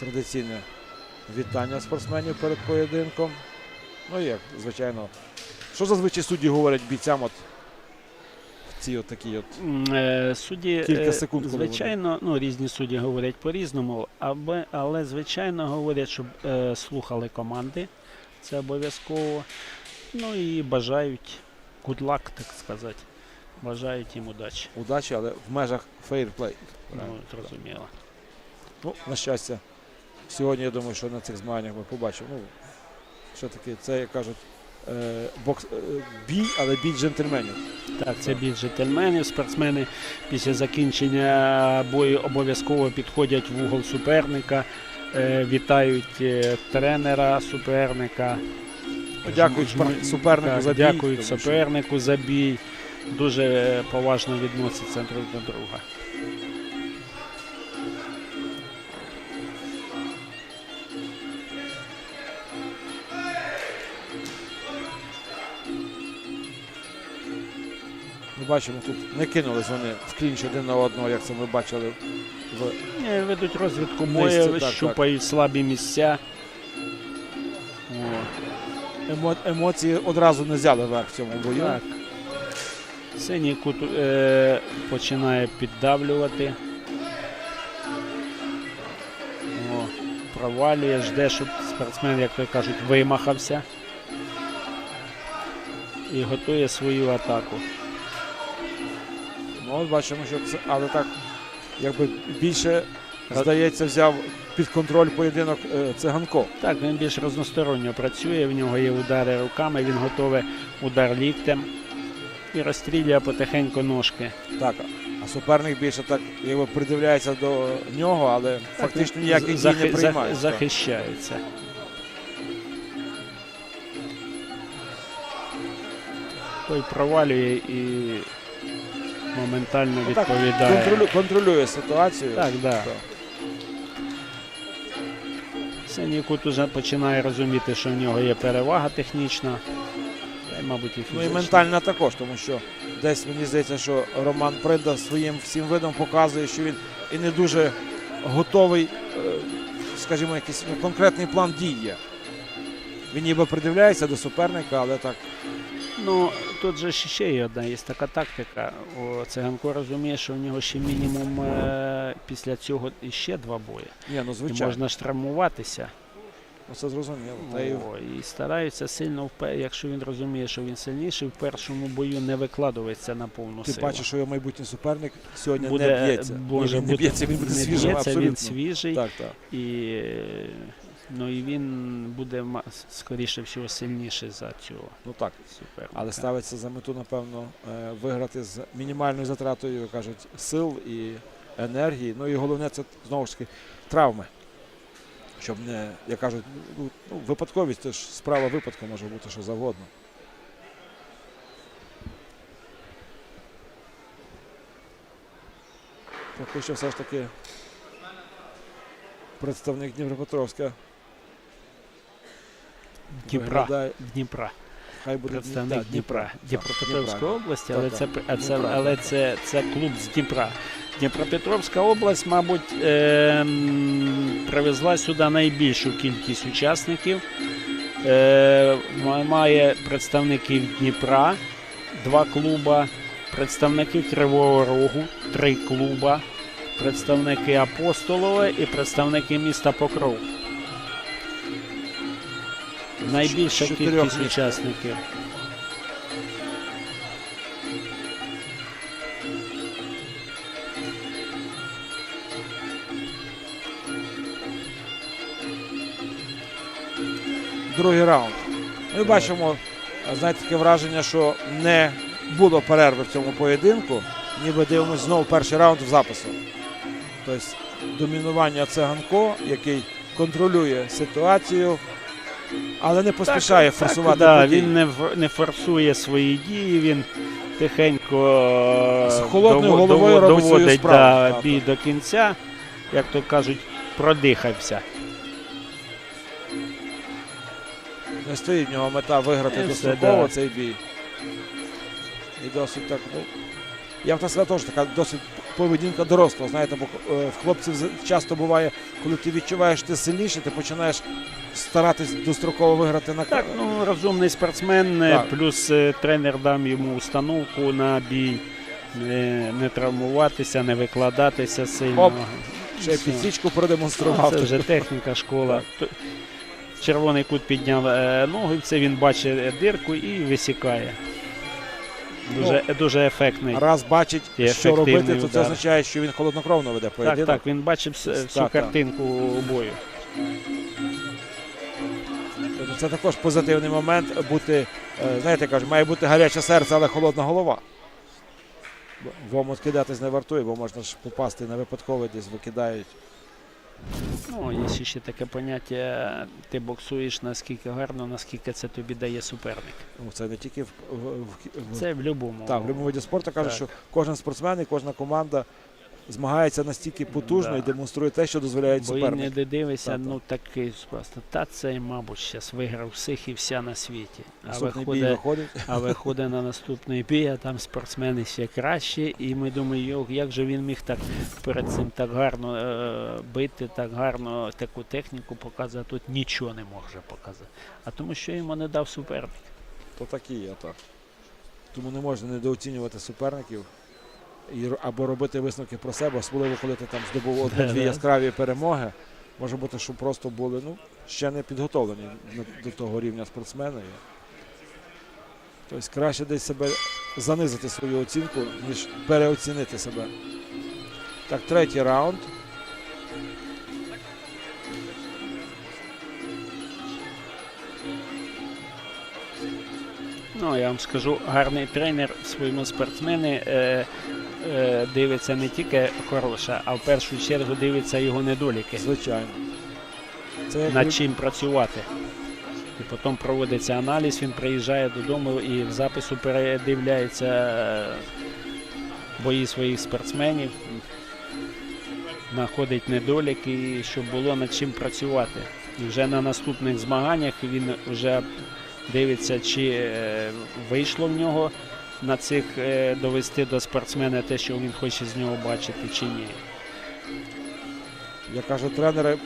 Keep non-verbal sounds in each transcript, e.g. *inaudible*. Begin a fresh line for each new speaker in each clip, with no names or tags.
традиційне вітання спортсменів перед поєдинком. Ну і як, звичайно, що зазвичай судді говорять бійцям от в цій от такій от.
Е, Судді,
Кілька
е,
секунд, коли
звичайно, ну, різні судді говорять по-різному, але звичайно говорять, щоб е, слухали команди. Це обов'язково. Ну і бажають good luck, так сказати. Бажають їм удачі.
Удачі, але в межах play.
Ну, зрозуміло.
Ну, на щастя, сьогодні я думаю, що на цих змаганнях ми побачимо. Ну, що таке, це, як кажуть, е, бокс, е, бій, але бій джентльменів.
Так, це більш джентльменів. Спортсмени після закінчення бою обов'язково підходять в угол суперника, е, вітають тренера суперника.
Дякують супернику
так,
за бій.
Дякують
що-
супернику за бій. Дуже поважно відносяться друг до друга.
Бачимо, тут не кинулись вони в клінч один на одного, як це ми бачили в
Е, Ведуть розвідку
Нижче,
бою,
так,
щупають слабі місця. О,
емо... емоції одразу не взяли верх в цьому бою.
так. Синій кут е, починає піддавлювати. О, провалює, жде, щоб спортсмен, як то кажуть, вимахався. І готує свою атаку.
Ну, от бачимо, що це, але так, якби більше, здається, взяв під контроль поєдинок е, циганко.
Так, він більш разносторонньо працює, в нього є удари руками, він готовий удар ліктем і розстрілює потихеньку ножки.
Так, а суперник більше так якби придивляється до нього, але фактично ніяких дій
Захи-
не приймає.
захищається. Той провалює і моментально
Ну,
відповідає.
Контролю, контролює ситуацію.
Так, да.
Так.
Синій кут уже починає розуміти, що в нього є перевага технічна. Мабуть, і
Ну і ментальна також, тому що десь мені здається, що Роман Прида своїм всім видом показує, що він і не дуже готовий, е, скажімо, якийсь ну, конкретний план дій є. Він ніби придивляється до суперника, але так
Ну, тут же ще є одна є така тактика. О, Циганко розуміє, що в нього ще мінімум е, після цього іще два бої.
ні, ну
І можна ж травмуватися.
ну, це зрозуміло. Та й
О, і стараються сильно, якщо він розуміє, що він сильніший, в першому бою не викладується на повну
ти
силу.
бачиш, що його майбутній суперник сьогодні
буде,
не б'ється. Ні, він не б'ється, він буде
не
свіжим
б'ється, він свіжий.
Так, так.
І, е, ну, і він буде, скоріше всього, сильніший за цього
Ну так.
суперника.
Але ставиться за мету, напевно, е, виграти з мінімальною затратою, як кажуть, сил і енергії. Ну і головне це знову ж таки травми. Щоб не, як кажуть, ну, ну, випадковість це ж справа випадку може бути що завгодно. Поки що все ж таки представник Дніпропетровська
Дніпра.
виглядає,
Дніпра.
хай буде
Представник
так,
Дніпра. Дніпропетровської області, але, це, це, але це, це клуб з Дніпра. Дніпропетровська область, мабуть, ем, привезла сюди найбільшу кількість учасників. Е, ма- має представників Дніпра, два клуба, представників Кривого Рогу, три клуба, представники Апостолове і представники міста Покров. Найбільша кількість учасників.
другий раунд. Ми бачимо, знаєте, таке враження, що не було перерви в цьому поєдинку. Ніби дивимося знову перший раунд в запису. Тобто домінування Циганко, який контролює ситуацію, але не поспішає
Так,
форсувати
да,
події.
він не, не форсує свої дії, він тихенько е,
З холодною
дово-
головою
дово-
робить свою справу.
да, бій до кінця, як то кажуть, продихався.
Не стоїть в нього мета виграти
І
достроково
да.
цей бій. І досить так, ну, я б так сказав, теж така досить поведінка дорослого. Знаєте, бо е, в хлопців часто буває, коли ти відчуваєш, ти сильніший, ти починаєш старатись достроково виграти на
Так, ну розумний спортсмен, е,
Так.
плюс е, тренер дам йому установку на бій. Не, не травмуватися, не викладатися сильно.
Оп, ще
все.
підсічку
Ну,
продемонстрував.
Це вже техніка школа. Т- Червоний кут підняв е, ноги, це він бачить дирку і висікає. Дуже, дуже ефектний.
Раз бачить, що робити, то це означає, що він холоднокровно веде
Так,
поєдинок.
так, він бачив всю
Так, так.
картинку бою.
Це також позитивний момент бути, е, знаєте, кажуть, має бути гаряче серце, але холодна голова. В омут кидатись не вартує, бо можна ж попасти на випадковий, десь викидають.
Ну, є ще таке поняття, ти боксуєш наскільки гарно, наскільки це тобі дає суперник.
Ну, це не тільки в, в, в, в-
Це в будь-якому.
так, в будь-якому виді спорту кажуть, що кожен спортсмен і кожна команда змагається настільки потужно
Да.
і демонструє те, що дозволяють
Бо і не дивишся,
так.
ну такий просто. Та цей, мабуть, зараз виграв всіх і вся на світі. А виходить, а виходить на наступний бій, а там спортсмени ще краще. І ми думаємо, як же він міг так перед цим так гарно е, бити, так гарно таку техніку показати. Тут нічого не може показати. А тому що йому не дав суперник.
То так і є, так. Тому не можна недооцінювати суперників або робити висновки про себе, особливо коли ти там здобув *laughs* одну-дві яскраві перемоги. Може бути, що просто були ну, ще не підготовлені до того рівня спортсмени. Тобто краще десь себе занизити свою оцінку, ніж переоцінити себе. Так, третій раунд.
Ну, я вам скажу, гарний тренер своєму спортсмени е, е, дивиться не тільки хороше, а в першу чергу дивиться його недоліки.
Звичайно. Це як
над чим працювати. І потім проводиться аналіз, він приїжджає додому і в запису передивляється е, бої своїх спортсменів, знаходить недоліки, щоб було над чим працювати. І вже на наступних змаганнях він вже дивиться, чи е, вийшло в нього на цих е, довести до спортсмена те, що він хоче з нього бачити, чи ні.
Я кажу, тренери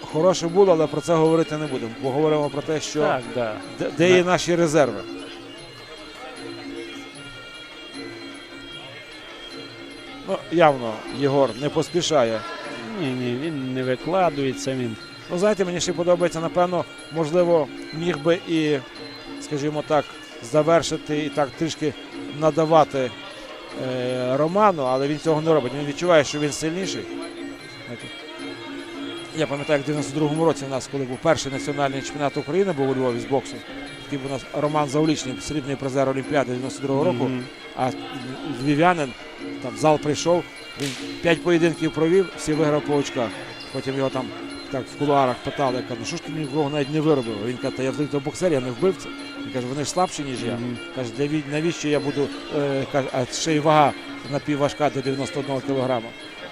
хороше було, але про це говорити не будемо. Поговоримо про те, що
Так, да.
де, де є наші резерви. Ну, явно Єгор не поспішає.
Ні, ні, він не викладується, він
Ну, знаєте, мені ще подобається, напевно, можливо, міг би і, скажімо так, завершити і так трішки надавати е, Роману, але він цього не робить. Він відчуває, що він сильніший. Я пам'ятаю, як в 92-му році у нас, коли був перший національний чемпіонат України, був у Львові з боксу. Такий у нас Роман Заулічний, срібний призер Олімпіади 92-го року.
Мгм.
А львів'янин, там в зал прийшов, він п'ять поєдинків провів, всі виграв по очках. Потім його там так в кулуарах питали, каже, ну що ж ти нікого навіть не виробив? Він каже, та я взагалі боксер, я не вбивця. Він каже, вони ж слабші, ніж я.
Мгм.
Каже, для навіщо я буду, е, каже, а ще й вага напівважка до 91 кілограма.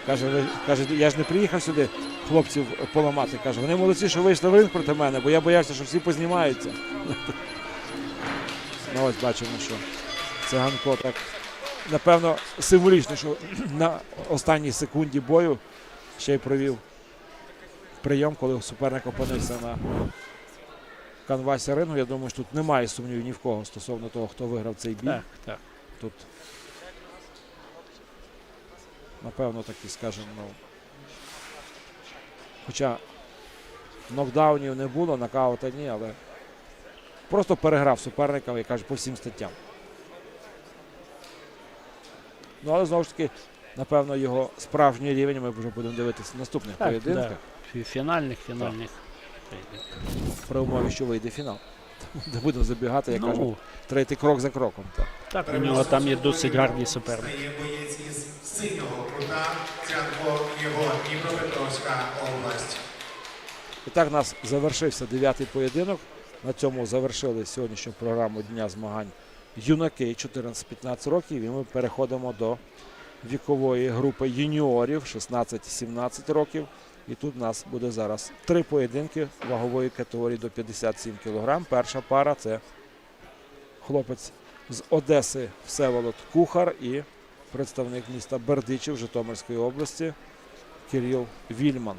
Каже, ви, каже, я ж не приїхав сюди хлопців поламати. Каже, вони молодці, що вийшли в ринг проти мене, бо я боявся, що всі познімаються. *laughs* Ну ось бачимо, що циганко так, напевно, символічно, що *clears throat* на останній секунді бою ще й провів прийом, коли суперник опинився на канвасі рингу. Я думаю, що тут немає сумнівів ні в кого стосовно того, хто виграв цей бій.
Так, так.
Тут, напевно, такі, скажімо, ну. Хоча нокдаунів не було, нокаута ні, але просто переграв суперника, я кажу, по всім статтям. Ну, але знову ж таки, напевно, його справжній рівень ми вже будемо дивитися в наступних
Так,
поєдинках
да. Фінальних, фінальних.
при умові, що вийде фінал. *laughs* Не будемо забігати, я кажу,
Ну,
третій крок за кроком. Так.
так, у нього там є досить гарні суперники.
Стає боєць із синього кута Цянко Єгор, Дніпропетровська область.
І так у нас завершився дев'ятий поєдинок. На цьому завершили сьогоднішню програму Дня змагань юнаки 14-15 років. І ми переходимо до вікової групи юніорів 16-17 років. І тут у нас буде зараз три поєдинки вагової категорії до 57 кг. Перша пара це хлопець з Одеси Всеволод Кухар і представник міста Бердичів Житомирської області Кирил Вільман.